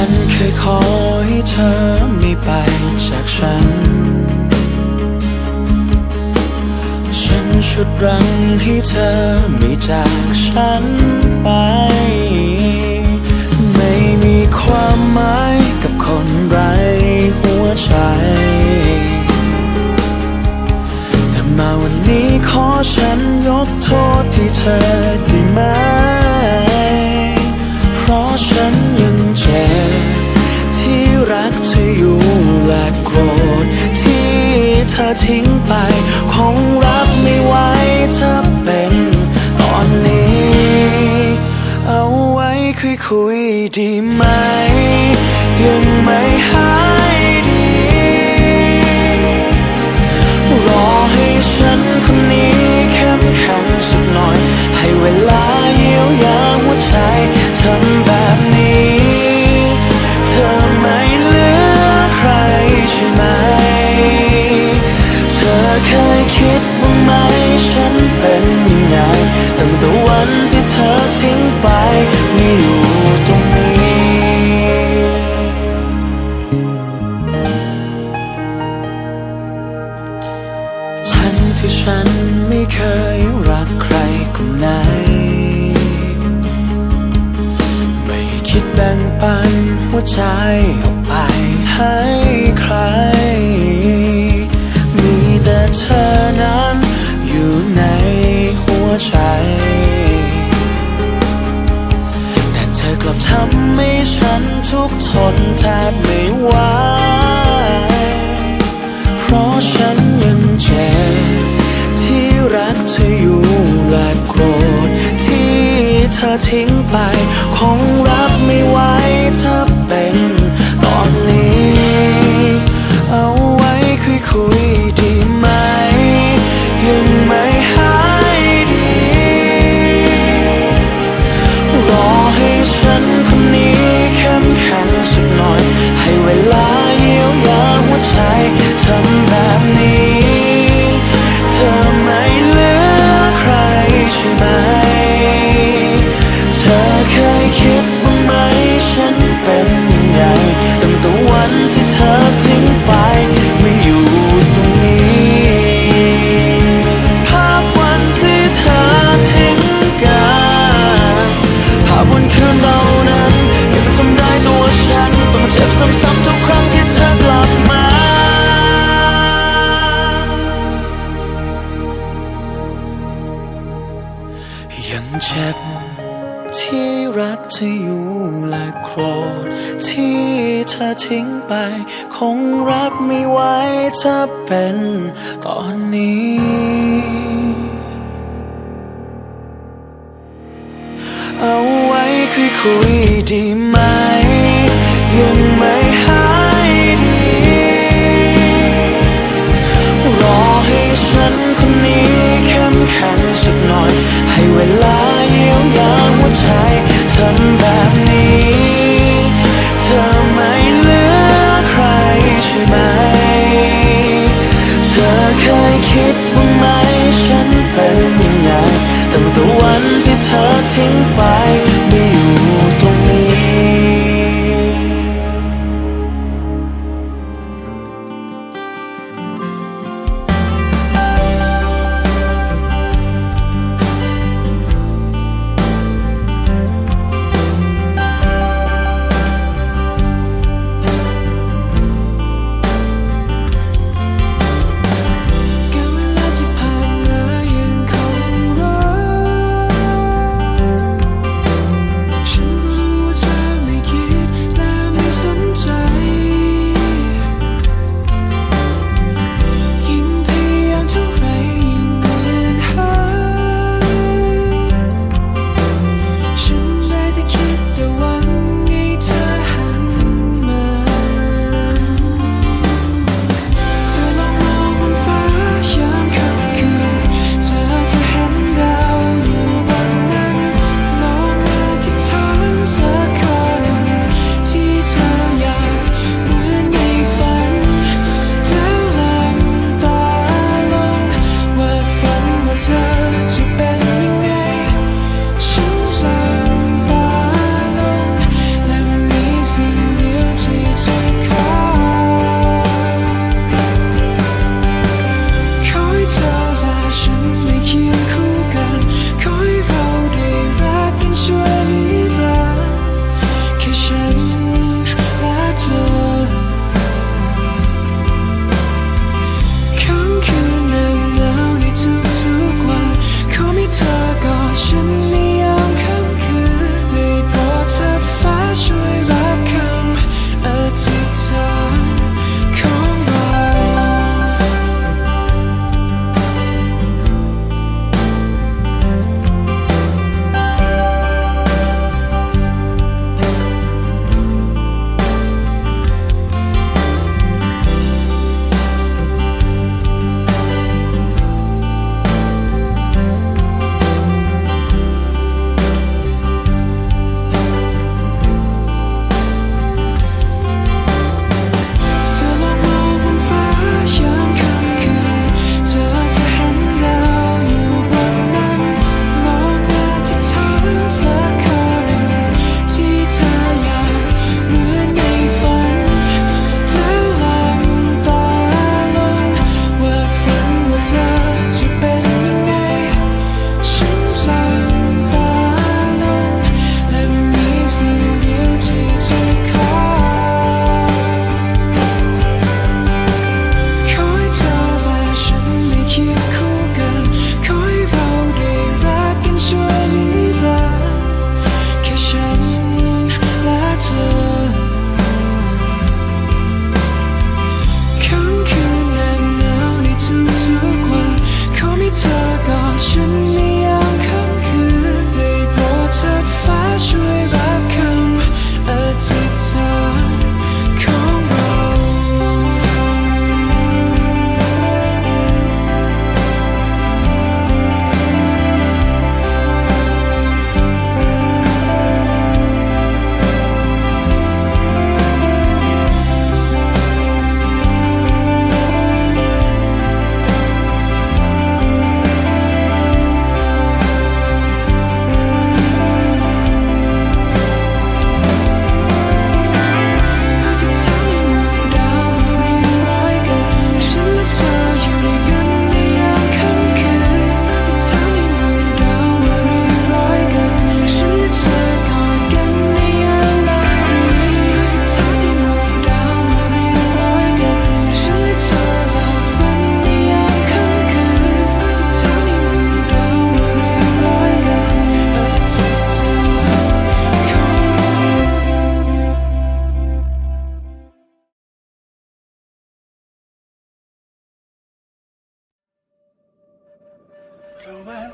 ฉันเคยขอให้เธอไม่ไปจากฉัน ฉันชุดรังให้เธอไม่จากฉันไป ไม่มีความหมายกับคนไร้หัวใจ แต่มาวันนี้ขอฉันยกโทษให้เธอได้ไหม รักเธออยู่และโกรธที่เธอทิ้งไป คงรับไม่ไหวถ้าเป็นตอนนี้ เอาไว้คุยคุยดีไหม ยังไม่หายดี รอให้ฉันคนนี้เข้มแข็งสักหน่อย ให้เวลาเยียวยาหัวใจทำแบบนี้ วันที่เธอ ให้ฉันทุกทนแทบไม่ไหวเพราะฉันยังเจ็บที่รักเธออยู่และโกรธที่เธอทิ้งไป คงรับไม่ไหวถ้าเธอ ไป คงรับไม่ไหวถ้าเป็นตอนนี้ เอาไว้คุยคุยดีไหม ยังไม่หายดี รอให้ฉันคนนี้เข้มแข็งสักหน่อย ให้เวลาเยียวยาหัวใจทำแบบนี้ คิดบ้างไหมฉันเป็นยังไงตั้งแต่วันที่เธอทิ้งไปไม่อยู่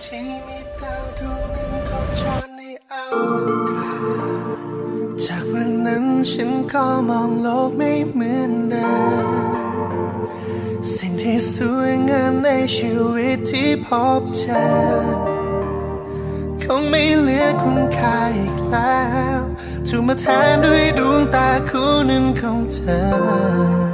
ที่มีดาวดวงหนึ่งโคจนในอวกาศจากวันนั้นฉันก็มองโลกไม่เหมือนเดิมสิ่งที่สวยงามในชีวิตที่พบเจอคงไม่เหลือคุณค่าอีกแล้วถูกมาแทนด้วยดวงตาคู่หนึ่งของเธอ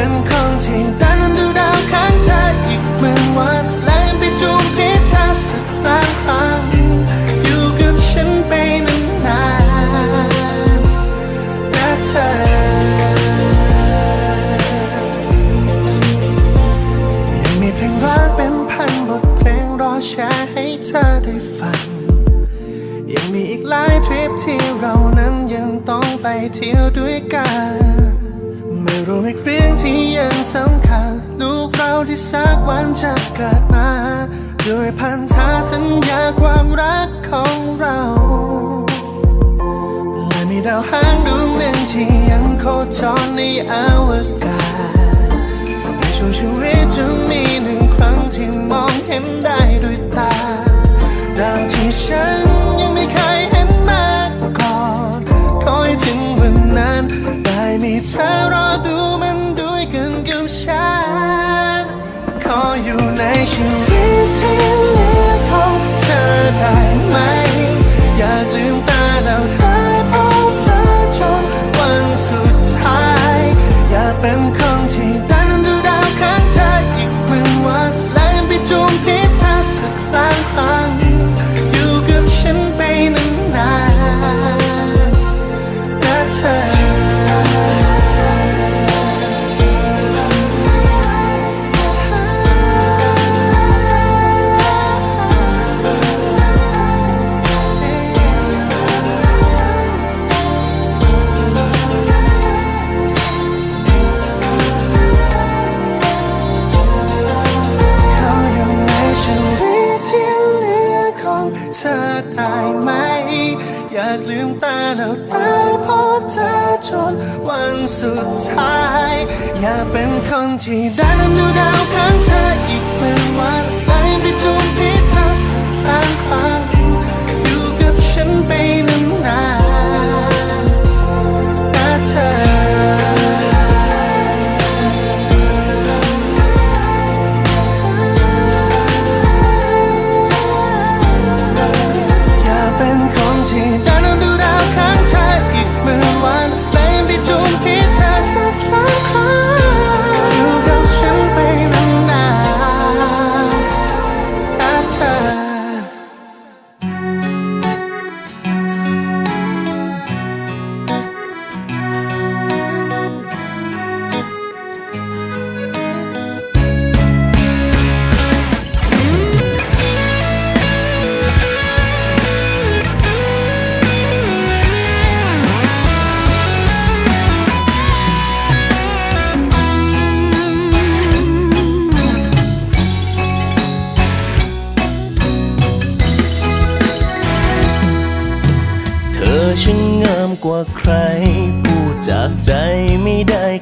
อยา จะเกิดมา ด้วยพันธะสัญญาความรักของเรา และมีดาวหางดวงหนึ่งที่ยังโคจรในอวกาศในช่วงชีวิตจะมีหนึ่งครั้งที่มองเห็นได้ด้วยตา ดาวที่ฉันยังไม่เคยเห็นมาก่อนคอยถึงวันนั้น ได้มีเธอรอดูมันด้วยกันกับฉัน ขออยู่ในชีวิตที่ เป็นค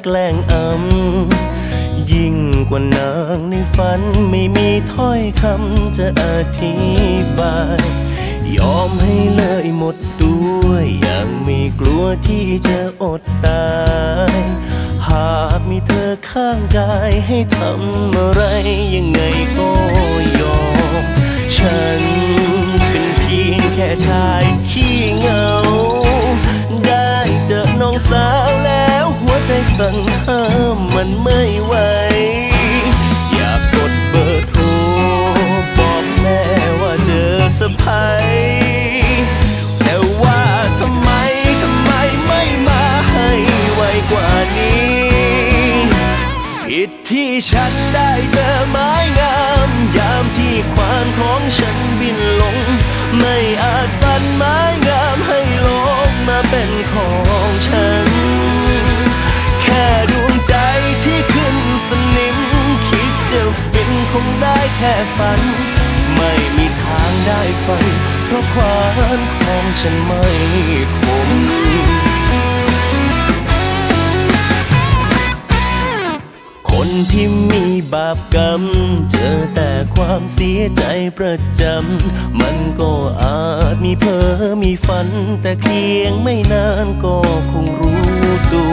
แกล้งอำยิ่งกว่านางในฝันไม่มีถ้อยคำจะอธิบาย ยอมให้เลยหมดตัวอย่างไม่กลัวที่จะอดตาย หากมีเธอข้างกายให้ทำอะไรยังไงก็ยอม ฉันเป็นเพียงแค่ชายขี้เหงา เจอน้องสาวแล้วหัวใจสั่นห้ามมันไม่ไหว ฝัน ไม่มีทางได้ฝัน เพราะความของฉันไม่คมคนที่มีบาปกรรม เจอแต่ความเสียใจประจำ มันก็อาจมีเพ้อมีฝัน แต่เพียงไม่นานก็คงรู้ตัว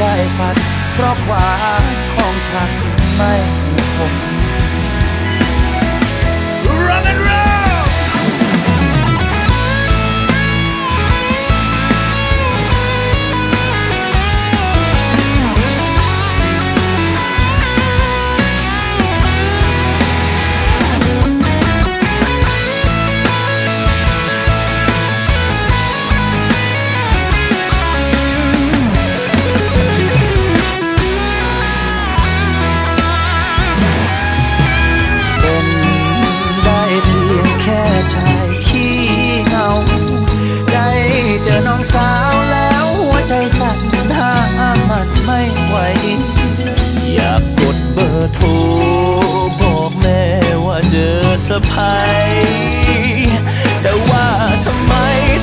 ได้ฝันเพราะความของฉันไม่คง สะพายแต่ว่าทำไม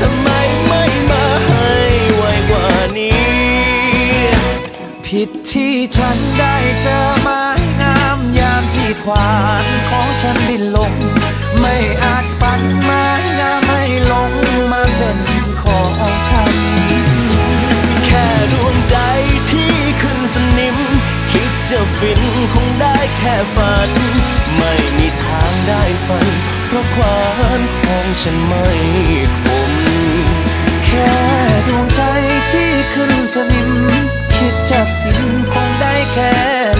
ทำไมไม่มาให้ไวกว่านี้ ผิดที่ฉันได้เจอไม้งามยามที่ควานของฉันบินลง ไม่อาจฝันไม้งามให้ลงมาเป็นของฉัน แค่ดวงใจที่ขึ้นสนิม คิดจะฟินคงได้แค่ฝัน ไม่มีทาง ได้ฟัน เพราะความของฉันไม่คม แค่ดวงใจที่ขึ้นสนิม คิดจะฟินคงได้แค่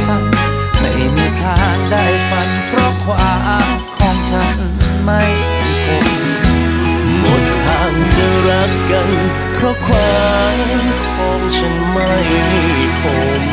ฟัน ไม่มีทางได้ฟัน เพราะความของฉันไม่คม หมดทางจะรักกัน เพราะความของฉันไม่คม